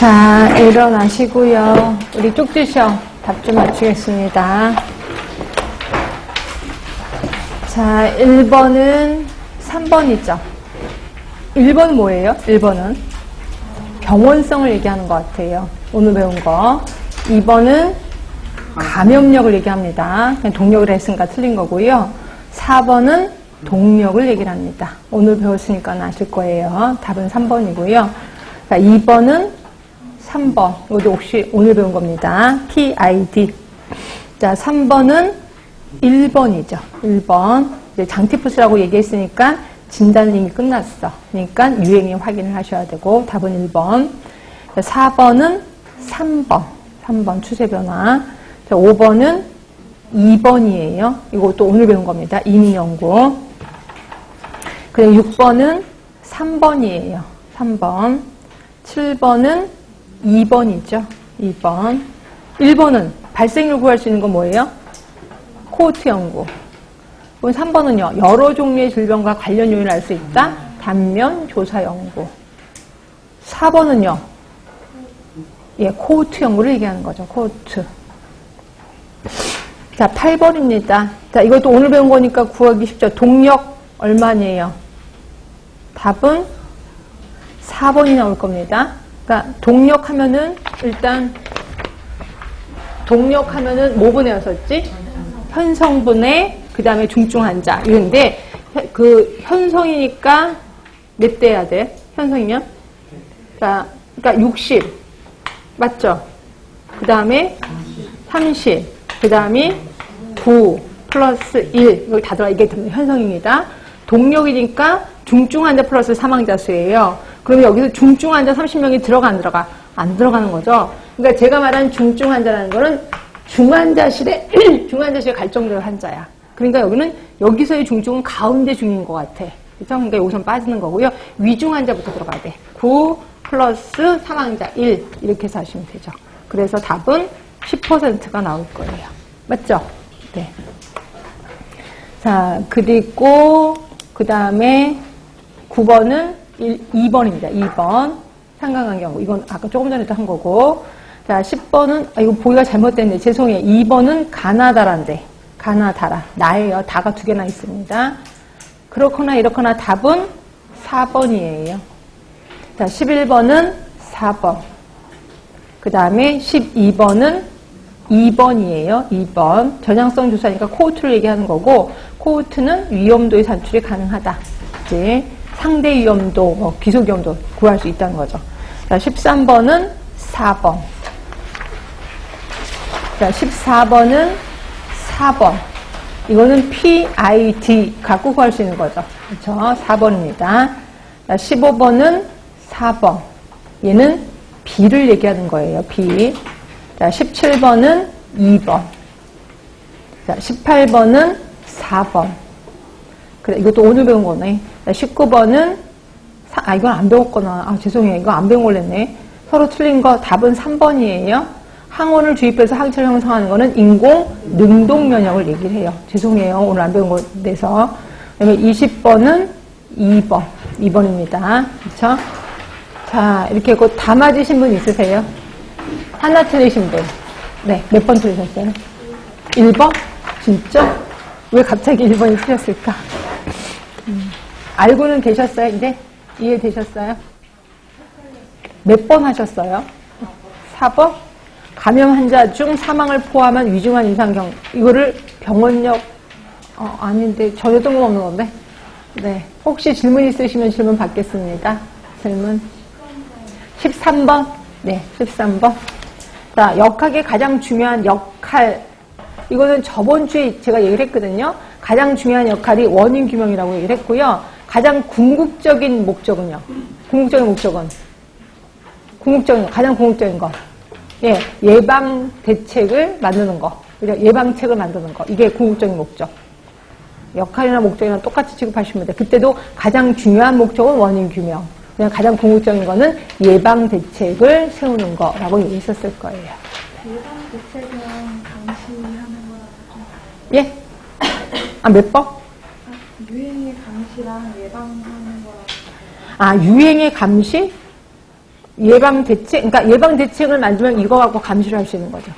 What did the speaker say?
자, 일어나시고요. 우리 쪽지셔 답좀 맞추겠습니다. 자, 1번은 3번이죠. 1번 뭐예요? 1번은 병원성을 얘기하는 것 같아요. 오늘 배운 거. 2번은 감염력을 얘기합니다. 동력을 했으니까 틀린 거고요. 4번은 동력을 얘기를 합니다. 오늘 배웠으니까 아실 거예요. 답은 3번이고요. 자, 2번은 3번. 이것도 혹시 오늘 배운 겁니다. PID. 자, 3번은 1번이죠. 1번. 이제 장티푸스라고 얘기했으니까 진단은 이미 끝났어. 그러니까 유행이 확인을 하셔야 되고 답은 1번. 자, 4번은 3번. 3번 추세 변화. 자, 5번은 2번이에요. 이것도 오늘 배운 겁니다. 이미 연구. 그리고 6번은 3번이에요. 3번. 7번은 2번이죠. 2번. 1번은 발생률 구할 수 있는 건 뭐예요? 코호트 연구. 그럼 3번은요. 여러 종류의 질병과 관련 요인을 알 수 있다. 단면 조사 연구. 4번은요. 예, 코호트 연구를 얘기하는 거죠. 코호트. 자, 8번입니다. 자, 이것도 오늘 배운 거니까 구하기 쉽죠. 동력 얼마니에요? 답은 4번이 나올 겁니다. 그러니까 동력하면은 일단 동력하면은 뭐 분해였었지? 현성분해 그 다음에 중증 환자 이런데 그 현성이니까 몇 대 해야 돼? 현성이면? 자, 그러니까 60 맞죠? 그 다음에 30, 그 다음에 9 플러스 1 여기 다 들어가 이게 현성입니다. 동력이니까 중증 환자 플러스 사망자 수예요. 그러면 여기서 중증 환자 30명이 들어가 안 들어가? 안 들어가는 거죠. 그러니까 제가 말한 중증 환자라는 거는 중환자실에 중환자실에 갈 정도의 환자야. 그러니까 여기는 여기서의 중증은 가운데 중인 것 같아. 그죠? 그러니까 여기선 빠지는 거고요. 위중 환자부터 들어가야 돼. 9 플러스 사망자 1 이렇게 해서 하시면 되죠. 그래서 답은 10%가 나올 거예요. 맞죠? 네. 자, 그리고 그 다음에 9번은 2번입니다. 2번. 상관관 경우. 이건 아까 조금 전에도 한 거고. 자, 10번은, 아, 이거 보기가 잘못됐네. 죄송해요. 2번은 가나다란데. 가나다라. 나예요. 다가 두 개나 있습니다. 그렇거나 이렇거나 답은 4번이에요. 자, 11번은 4번. 그 다음에 12번은 2번이에요. 2번. 전향성 조사니까 코호트를 얘기하는 거고, 코호트는 위험도의 산출이 가능하다. 이제 상대 위험도, 뭐 기속 위험도 구할 수 있다는 거죠. 자, 13번은 4번. 자, 14번은 4번. 이거는 PID 갖고 구할 수 있는 거죠. 그렇죠? 4번입니다. 자, 15번은 4번. 얘는 B를 얘기하는 거예요. B. 자, 17번은 2번. 자, 18번은 4번. 그래, 이것도 오늘 배운 거네. 자, 19번은, 사, 아, 이건 안 배웠구나. 아, 죄송해요. 이거 안 배운 걸 냈네. 서로 틀린 거 답은 3번이에요. 항원을 주입해서 항체를 형성하는 거는 인공 능동 면역을 얘기를 해요. 죄송해요. 오늘 안 배운 거 내서. 그다음에 20번은 2번. 2번입니다. 그렇죠? 자, 이렇게 곧 다 맞으신 분 있으세요? 하나 틀리신 분. 네, 몇 번 틀리셨어요? 1번? 진짜? 왜 갑자기 1번이 틀렸을까? 음, 알고는 계셨어요, 이제? 이해되셨어요? 몇 번 하셨어요? 4번? 감염 환자 중 사망을 포함한 위중한 임상경, 이거를 병원력, 어, 아닌데, 전혀 뜬금없는 건데? 네. 혹시 질문 있으시면 질문 받겠습니다. 질문. 13번? 네, 13번. 자, 역학의 가장 중요한 역할. 이거는 저번 주에 제가 얘기를 했거든요. 가장 중요한 역할이 원인 규명이라고 얘기를 했고요. 가장 궁극적인 목적은요. 궁극적인 목적은? 궁극적인, 거, 가장 궁극적인 거. 예, 예방 대책을 만드는 거. 예방책을 만드는 거. 이게 궁극적인 목적. 역할이나 목적이나 똑같이 취급하시면 돼요. 그때도 가장 중요한 목적은 원인 규명. 그냥 가장 궁극적인 거는 예방 대책을 세우는 거라고 얘기했었을 거예요. 예방 대책은 감시하는 거라고 좀 예? 아, 몇 번? 유행의 감시랑 예방하는 거랑 아, 유행의 감시? 예방 대책? 그러니까 예방 대책을 만들면 이거 갖고 감시를 할 수 있는 거죠.